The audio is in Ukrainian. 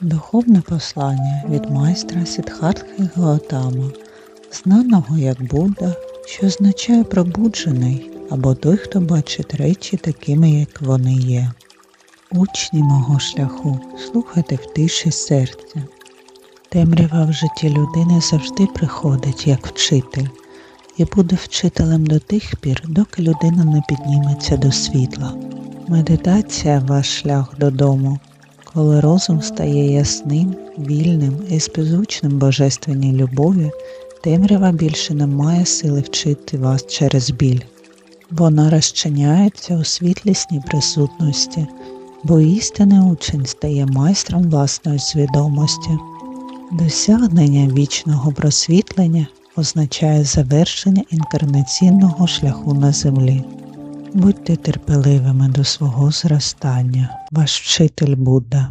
Духовне послання від майстра Сідхартхи Гаотама, знаного як Будда, що означає пробуджений або той, хто бачить речі такими, як вони є. Учні мого шляху, слухайте в тиші серця. Темрява в житті людини завжди приходить як вчитель і буде вчителем до тих пір, доки людина не підніметься до світла. Медитація ваш шлях додому, коли розум стає ясним, вільним і співзвучним божественній любові, темрява більше не має сили вчити вас через біль. Вона розчиняється у світлісній присутності, бо істинний учень стає майстром власної свідомості. Досягнення вічного просвітлення означає завершення інкарнаційного шляху на землі. Будьте терпеливими до свого зростання, ваш вчитель Будда.